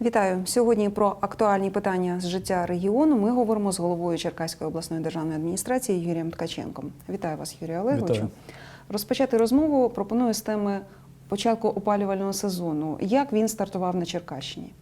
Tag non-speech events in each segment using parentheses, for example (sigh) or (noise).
Вітаю сьогодні про актуальні питання з життя регіону. Ми говоримо з головою Черкаської обласної державної адміністрації Юрієм Ткаченком. Вітаю вас, Юрію Олеговичу. Вітаю. Розпочати розмову пропоную з теми початку опалювального сезону. Як він стартував на Черкащині?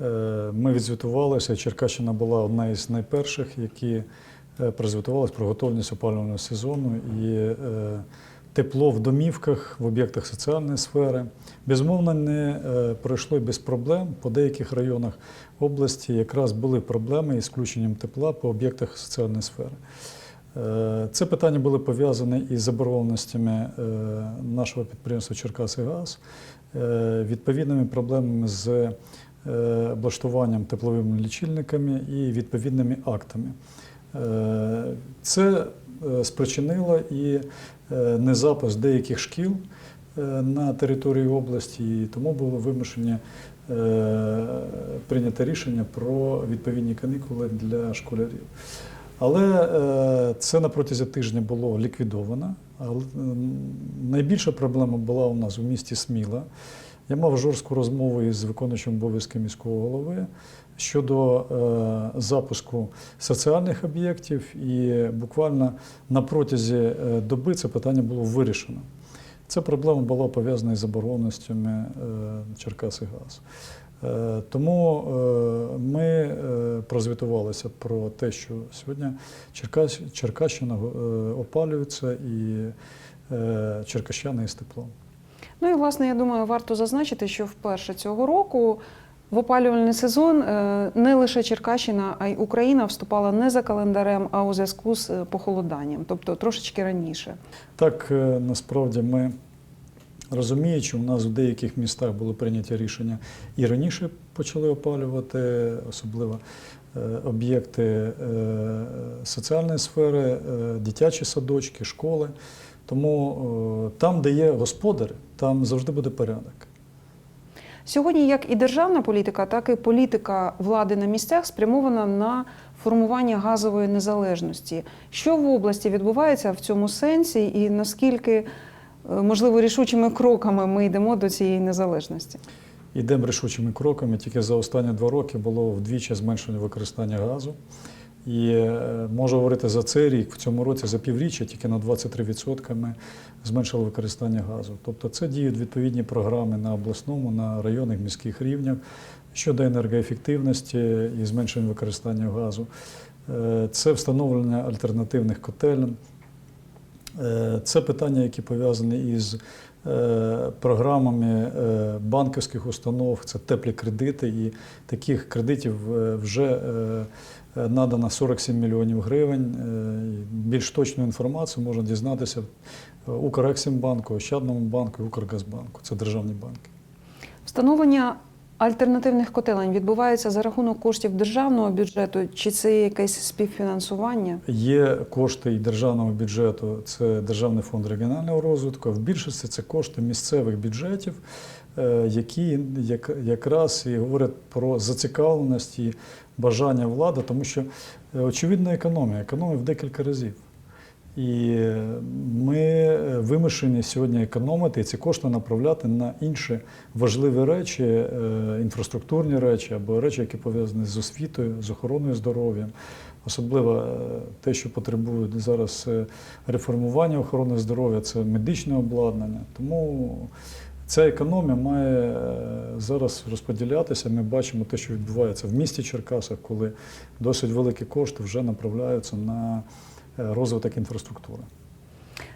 Е, Ми відзвітувалися. Черкащина була одна із найперших, які е, прозвітувалися про готовність опалювального сезону і е, тепло в домівках, в об'єктах соціальної сфери. Безумовно, не е, пройшло без проблем. По деяких районах області якраз були проблеми із включенням тепла по об'єктах соціальної сфери. Е, Це питання були пов'язані із заборгованостями е, нашого підприємства Черкасигаз, відповідними проблемами з облаштуванням тепловими лічильниками і відповідними актами. Це спричинило і незапис деяких шкіл е, на території області, і тому було вимушені е, прийнято рішення про відповідні канікули для школярів. Але е, це на протязі тижня було ліквідовано. Найбільша проблема була у нас у місті Сміла. Я мав жорстку розмову із виконуючим обов'язки міського голови щодо е, запуску соціальних об'єктів, і буквально на протязі е, доби це питання було вирішено. Ця проблема була пов'язана із заборгованостями е, Черкасигаз. Е, Тому е, ми е, прозвітувалися про те, що сьогодні Черкас, Черкащина е, опалюється і е, черкащани із теплом. Ну і власне, я думаю, варто зазначити, що вперше цього року в опалювальний сезон е, не лише Черкащина, а й Україна вступала не за календарем, а у зв'язку з е, похолоданням, тобто трошечки раніше. Так, е, насправді ми розуміючи, у нас в деяких містах були прийняті рішення і раніше почали опалювати, особливо об'єкти соціальної сфери, дитячі садочки, школи. Тому там, де є господарі, там завжди буде порядок. Сьогодні як і державна політика, так і політика влади на місцях спрямована на формування газової незалежності. Що в області відбувається в цьому сенсі, і наскільки е, можливо рішучими кроками ми йдемо до цієї незалежності? Йдемо рішучими кроками. Тільки за останні два роки було вдвічі зменшення використання газу. І е, можу говорити за цей рік, в цьому році за півріччя тільки на 23% ми зменшили використання газу. Тобто це діють відповідні програми на обласному, на районних міських рівнях щодо енергоефективності і зменшення використання газу. Е, Це встановлення альтернативних котелень. Е, Це питання, які пов'язані із програмами банківських установ, це теплі кредити, і таких кредитів вже надано 47 мільйонів гривень. Е, Більш точну інформацію можна дізнатися в Укрексімбанку, Ощадному банку і Укргазбанку. Це державні банки. Встановлення альтернативних котелень відбувається за рахунок коштів державного бюджету, чи це якесь співфінансування? Є кошти і державного бюджету, це Державний фонд регіонального розвитку. В більшості це кошти місцевих бюджетів, е, які як- якраз і говорять про зацікавленість і бажання влади, тому що е, очевидна економія, економія в декілька разів. І е, ми е, вимушені сьогодні економити і ці кошти направляти на інші важливі речі, е, інфраструктурні речі або речі, які пов'язані з освітою, з охороною здоров'я. Особливо е, те, що потребує зараз е, реформування охорони здоров'я, це медичне обладнання. Тому ця економія має е, зараз розподілятися. Ми бачимо те, що відбувається в місті Черкасах, коли досить великі кошти вже направляються на е, розвиток інфраструктури.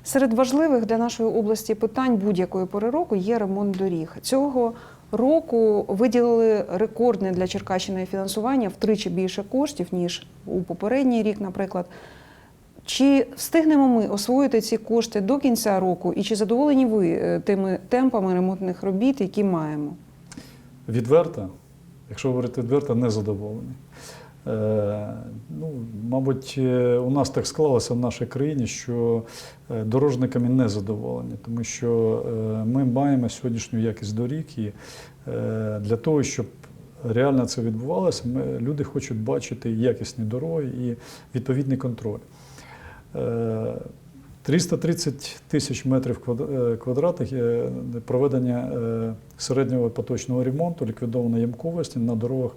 Серед важливих для нашої області питань будь-якої пори року є ремонт доріг. Цього року виділили рекордне для Черкащини фінансування втричі більше коштів, ніж у попередній рік, наприклад. Чи встигнемо ми освоїти ці кошти до кінця року, і чи задоволені ви е, тими темпами ремонтних робіт, які маємо? Відверто, якщо говорити відверто, не задоволений. Е, ну, мабуть, е, у нас так склалося в нашій країні, що дорожниками не задоволені, тому що ми маємо сьогоднішню якість доріг, і для того, щоб реально це відбувалося, ми, люди хочуть бачити якісні дороги і відповідний контроль. Е, 330 тисяч метрів е, квадратних є проведення е, середнього поточного ремонту, ліквідовано ямковості на дорогах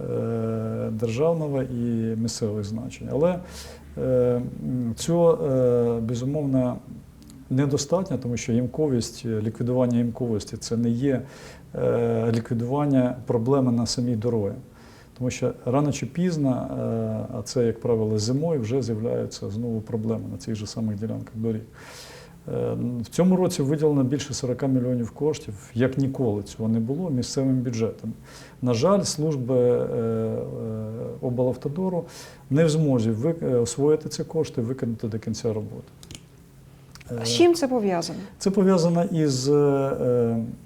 е, державного і місцевих значень. Але е, цього е, безумовно недостатньо, тому що ямковість, е, ліквідування ямковості це не є е, ліквідування проблеми на самій дорозі. Тому що рано чи пізно, е, а це, як правило, зимою, вже з'являються знову проблеми на цих же самих ділянках доріг. Е, В цьому році виділено більше 40 мільйонів коштів, як ніколи цього не було місцевим бюджетом. На жаль, служби е, облавтодору не в змозі освоїти ці кошти і виконати до кінця роботи. З чим це пов'язано? Це пов'язано із,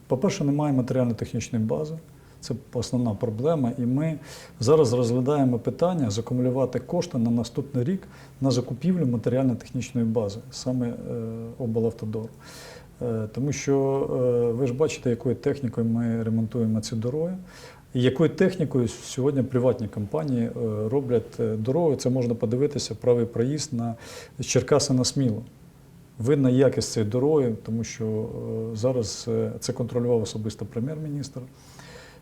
по-перше, немає матеріально-технічної бази. Це основна проблема. І ми зараз розглядаємо питання закумулювати кошти на наступний рік на закупівлю матеріально-технічної бази, саме е, облавтодору. Е, Тому що е, ви ж бачите, якою технікою ми ремонтуємо ці дороги. Якою технікою сьогодні приватні компанії роблять дороги. Це можна подивитися правий проїзд на Черкаси на Сміло. Видно якість цієї дороги, тому що зараз це контролював особисто прем'єр-міністр.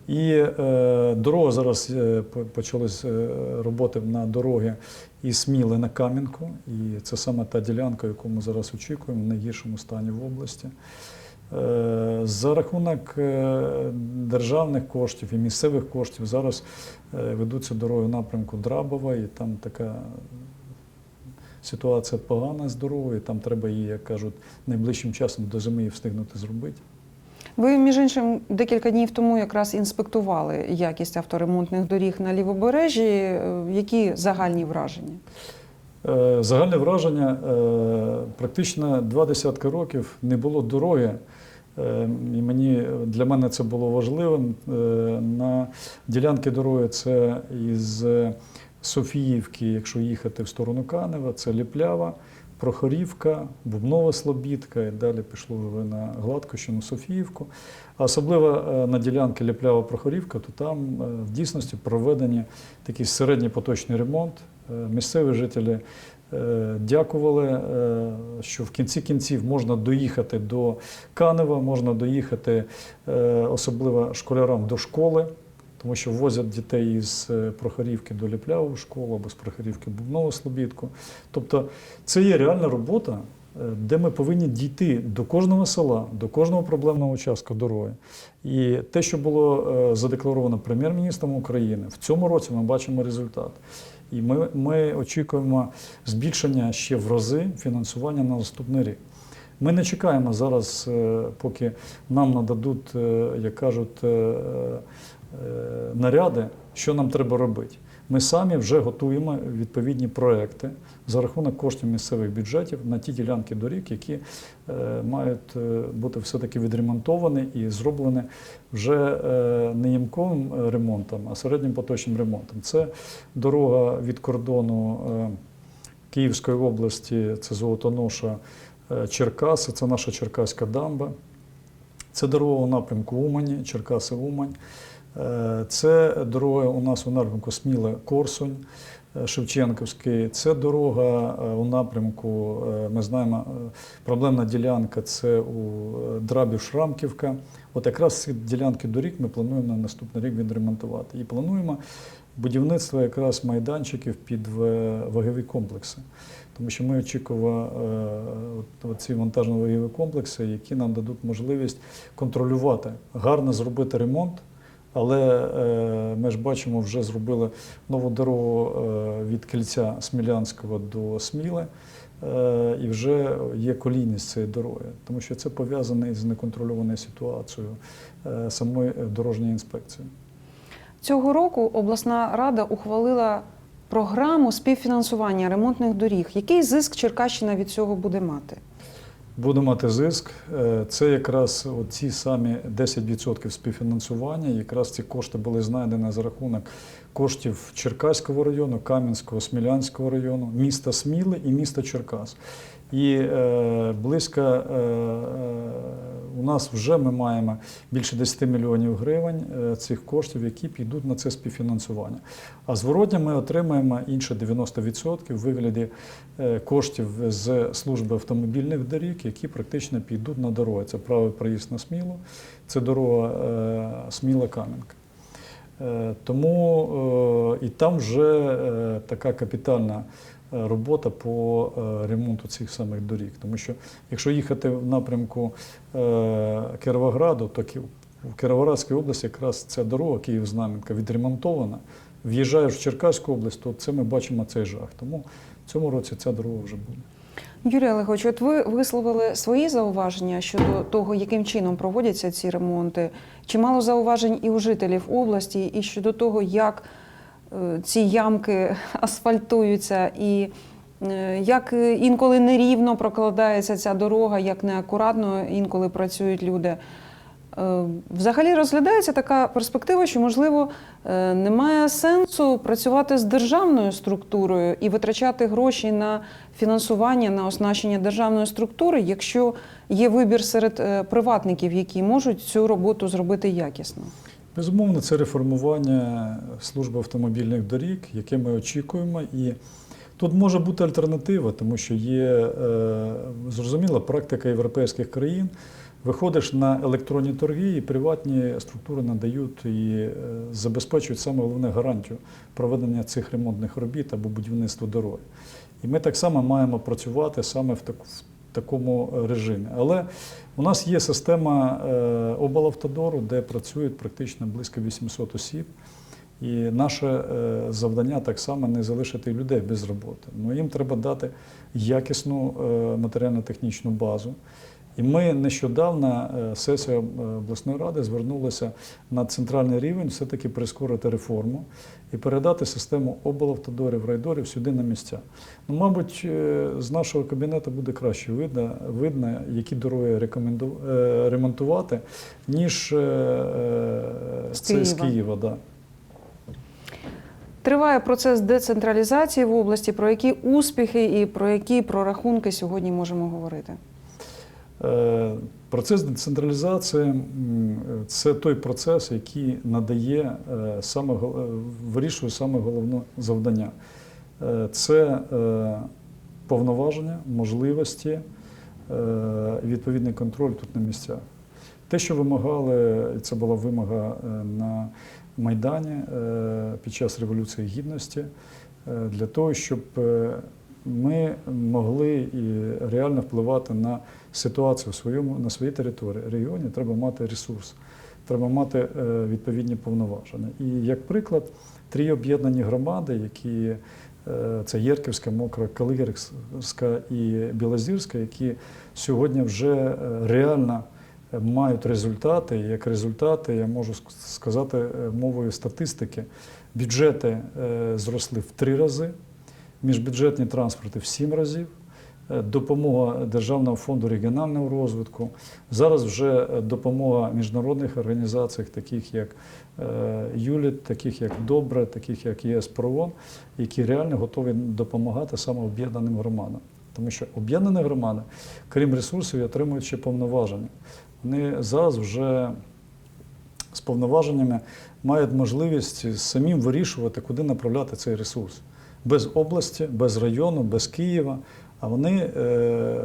І е, дорога зараз е, по- почались е, роботи на дороги із Сміли на Кам'янку. І це саме та ділянка, яку ми зараз очікуємо в найгіршому стані в області. Е, За рахунок е, державних коштів і місцевих коштів зараз е, ведуться дороги в напрямку Драбова, і там така ситуація погана з дорогою, там треба її, як кажуть, найближчим часом до зими її встигнути зробити. Ви, між іншим, декілька днів тому якраз інспектували якість авторемонтних доріг на лівобережжі. Е, Які загальні враження? Е, Загальне враження, е, практично два десятки років не було дороги. І мені, для мене це було важливим. На ділянки дороги це із Софіївки, якщо їхати в сторону Канева, це Ліплява, Прохорівка, Бубнова Слобідка і далі пішло на Гладкощину, Софіївку. А особливо е, на ділянки Ліплява-Прохорівка, то там е, в дійсності проведені такий середній поточний ремонт. Е, Місцеві жителі дякували, що в кінці кінців можна доїхати до Канева, можна доїхати особливо школярам до школи, тому що возять дітей із е, Прохорівки до Ліпляву в школу або з Прохорівки Бубнову Слобідку. Тобто це є реальна робота, е, де ми повинні дійти до кожного села, до кожного проблемного участка дороги. І те, що було е, задекларовано прем'єр-міністром України, в цьому році ми бачимо результат. І ми, ми очікуємо збільшення ще в рази фінансування на наступний рік. Ми не чекаємо зараз, поки нам нададуть, як кажуть, наряди, що нам треба робити. Ми самі вже готуємо відповідні проекти за рахунок коштів місцевих бюджетів на ті ділянки доріг, які е, мають е, бути все-таки відремонтовані і зроблені вже е, не ямковим е, ремонтом, а середнім поточним ремонтом. Це дорога від кордону е, Київської області, це Золотоноша, е, Черкаси, це наша Черкаська дамба. Це дорога у напрямку Умані, Черкаси Умань. Е, Це дорога у нас у напрямку Сміла Корсунь, е, Шевченківський. Це дорога е, у напрямку, е, ми знаємо, е, проблемна ділянка це у е, Драбів Шрамківка. От якраз ці ділянки доріг ми плануємо на наступний рік відремонтувати. І плануємо будівництво якраз майданчиків під вагові комплекси. Тому що ми очікуємо е, ці вантажно-вагові комплекси, які нам дадуть можливість контролювати, гарно зробити ремонт. Але е, ми ж бачимо, вже зробили нову дорогу е, від кільця Смілянського до Сміли, е, і вже є колійність цієї дороги, тому що це пов'язане із неконтрольованою ситуацією самої дорожньої інспекції. Цього року обласна рада ухвалила програму співфінансування ремонтних доріг. Який зиск Черкащина від цього буде мати? Буде мати зиск. Е, Це якраз ці самі 10% співфінансування. Якраз ці кошти були знайдені за рахунок коштів Черкаського району, Кам'янського, Смілянського району, міста Сміли і міста Черкас. І е, близько е, е, у нас вже ми маємо більше 10 мільйонів гривень е, цих коштів, які підуть на це співфінансування. А зворотня ми отримаємо інше 90% в вигляді е, коштів з служби автомобільних доріг, які практично підуть на дороги. Це правий проїзд на Смілу, це дорога е, Сміла-Кам'янка. Тому і там вже така капітальна робота по е, ремонту цих самих доріг. Тому що якщо їхати в напрямку е, Кіровограду, то в Кіровоградській області якраз ця дорога Київ-Знам'янка відремонтована. В'їжджаєш в Черкаську область, то це ми бачимо цей жах. Тому в цьому році ця дорога вже буде. Юрій Олегович, от ви висловили свої зауваження щодо того, яким чином проводяться ці ремонти. Чимало зауважень і у жителів області, і щодо того, як ці ямки (laughs) асфальтуються, і е, як е, інколи нерівно прокладається ця дорога, як неакуратно інколи працюють люди. Е, Взагалі розглядається така перспектива, що можливо е, немає сенсу працювати з державною структурою і витрачати гроші на фінансування, на оснащення державної структури, якщо є вибір серед е, приватників, які можуть цю роботу зробити якісно. Безумовно, це реформування служби автомобільних доріг, яке ми очікуємо. І тут може бути альтернатива, тому що є е, зрозуміла практика європейських країн. Виходиш на електронні торги, і приватні структури надають і е, забезпечують саме головне гарантію проведення цих ремонтних робіт або будівництва дороги. І ми так само маємо працювати саме в, таку, такому е, режимі. Але у нас є система обалавтодору, облавтодору, де працюють практично близько 800 осіб. І наше е, завдання так само не залишити людей без роботи. Ну, їм треба дати якісну е, матеріально-технічну базу. І ми нещодавно е, сесія е, обласної ради звернулася на центральний рівень все-таки прискорити реформу і передати систему облавтодорів, райдорів сюди на місця. Ну, мабуть, е, з нашого кабінету буде краще видно, видно які дороги рекоменду... ремонтувати, ніж З це з Києва. Києва. Да. Триває процес децентралізації в області. Про які успіхи і про які прорахунки сьогодні можемо говорити? Е, Процес децентралізації це той процес, який надає е, саме е, вирішує саме головне завдання. Це повноваження, можливості, відповідний контроль тут на місцях. Те, що вимагали, це була вимога на Майдані під час Революції Гідності, для того, щоб ми могли і реально впливати на ситуацію в своєму, на своїй території, регіоні, треба мати ресурс, треба мати е, відповідні повноваження. І як приклад, три об'єднані громади, які е, це Єрківська, Мокра, Калигірська і Білозірська, які сьогодні вже е, реально мають результати. Як результати, я можу сказати мовою статистики, бюджети зросли в три рази, міжбюджетні транспорти в сім разів. е, Допомога Державного фонду регіонального розвитку. Зараз вже е, допомога міжнародних організацій, таких як е, ЮЛІТ, таких як Добре, таких як ЄС які реально готові допомагати саме об'єднаним громадам. Тому що об'єднані громади, крім ресурсів, отримують ще повноваження. Вони зараз вже з повноваженнями мають можливість самим вирішувати, куди направляти цей ресурс. Без області, без району, без Києва. А вони е,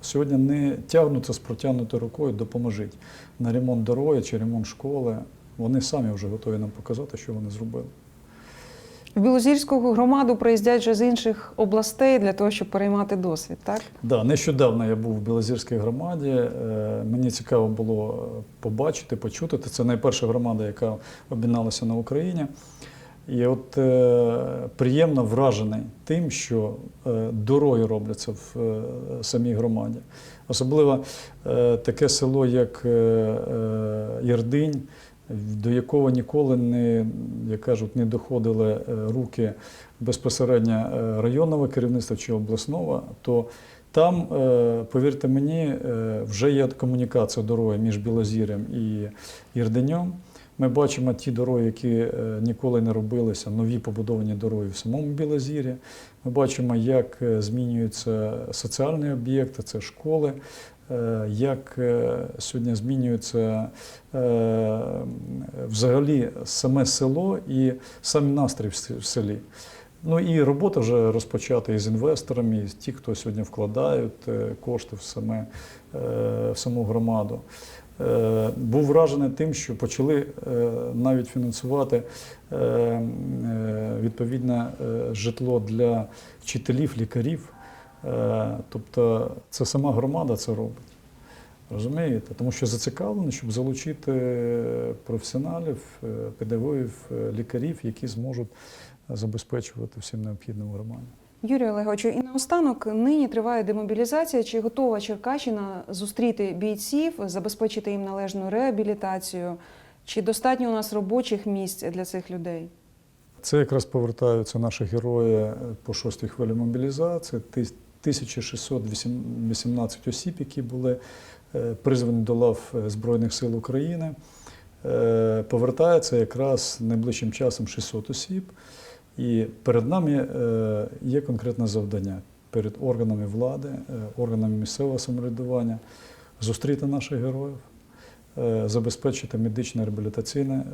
сьогодні не тягнуться з протягнутою рукою, допоможіть на ремонт дороги чи ремонт школи. Вони самі вже готові нам показати, що вони зробили. В Білозірську громаду приїздять вже з інших областей для того, щоб переймати досвід, так? Да, нещодавно я був в Білозірській громаді. Е, Мені цікаво було побачити, почути. Це найперша громада, яка об'єдналася на Україні. І от е, приємно вражений тим, що е, дороги робляться в е, самій громаді. Особливо е, таке село, як е, е, Ярдинь, до якого ніколи не, як кажуть, не доходили е, руки безпосередньо е, районного керівництва чи обласного, то там, е, повірте мені, е, вже є комунікація дороги між Білозір'ям і Єрденем. Ми бачимо ті дороги, які е, ніколи не робилися, нові побудовані дороги в самому Білозір'ї. Ми бачимо, як е, змінюються соціальні об'єкти, це школи, е, як сьогодні змінюється взагалі саме село і сам настрій в селі. Ну і робота вже розпочата із інвесторами, з ті, хто сьогодні вкладають кошти в, саме, в саму громаду. Е, Був вражений тим, що почали е, навіть фінансувати е, відповідне житло для вчителів, лікарів. Тобто це сама громада це робить. Розумієте? Тому що зацікавлені, щоб залучити професіоналів, педагогів, лікарів, які зможуть забезпечувати всім необхідним в Юрію Олеговичу, і наостанок нині триває демобілізація. Чи готова Черкащина зустріти бійців, забезпечити їм належну реабілітацію? Чи достатньо у нас робочих місць для цих людей? Це якраз повертаються наші герої по шостій хвилі мобілізації. 1618 осіб, які були е, призвані до лав е, Збройних сил України. Е, Повертається якраз найближчим часом 600 осіб. І перед нами е, є конкретне завдання перед органами влади, е, органами місцевого самоврядування зустріти наших героїв, е, забезпечити медичне реабілітаційне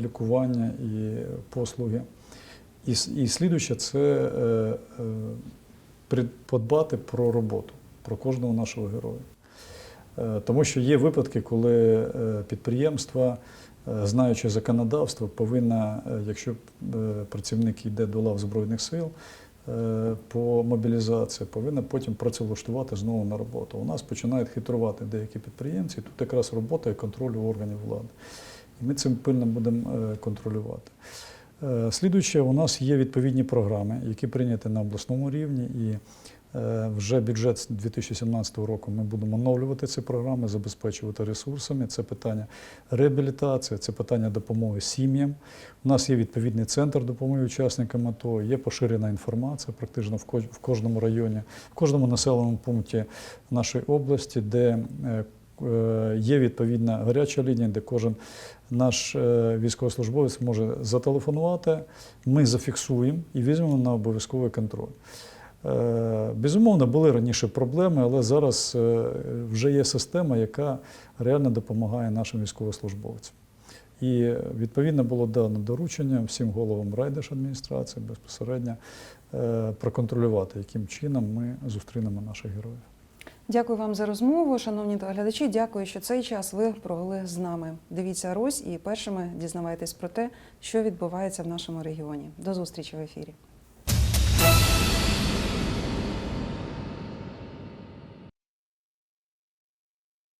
лікування і послуги. І, і слідуюче це подбати про роботу, про кожного нашого героя. Тому що є випадки, коли підприємства, знаючи законодавство, повинна, е, якщо е, працівник йде до лав Збройних сил е, по мобілізації, повинна потім працевлаштувати знову на роботу. У нас починають хитрувати деякі підприємці, тут якраз робота і контроль органів влади. І ми цим пильно будемо е, контролювати. Е, Слідуюче, у нас є відповідні програми, які прийняті на обласному рівні, і е, вже бюджет з 2017 року ми будемо оновлювати ці програми, забезпечувати ресурсами. Це питання реабілітації, це питання допомоги сім'ям. У нас є відповідний центр допомоги учасникам АТО, є поширена інформація практично в кож- в кожному районі, в кожному населеному пункті нашої області, де е, є відповідна гаряча лінія, де кожен наш е, військовослужбовець може зателефонувати, ми зафіксуємо і візьмемо на обов'язковий контроль. Е, Безумовно, були раніше проблеми, але зараз е, вже є система, яка реально допомагає нашим військовослужбовцям. І е, відповідно було дано доручення всім головам райдержадміністрації безпосередньо е, проконтролювати, яким чином ми зустрінемо наших героїв. Дякую вам за розмову, шановні глядачі. Дякую, що цей час ви провели з нами. Дивіться Рось і першими дізнавайтесь про те, що відбувається в нашому регіоні. До зустрічі в ефірі.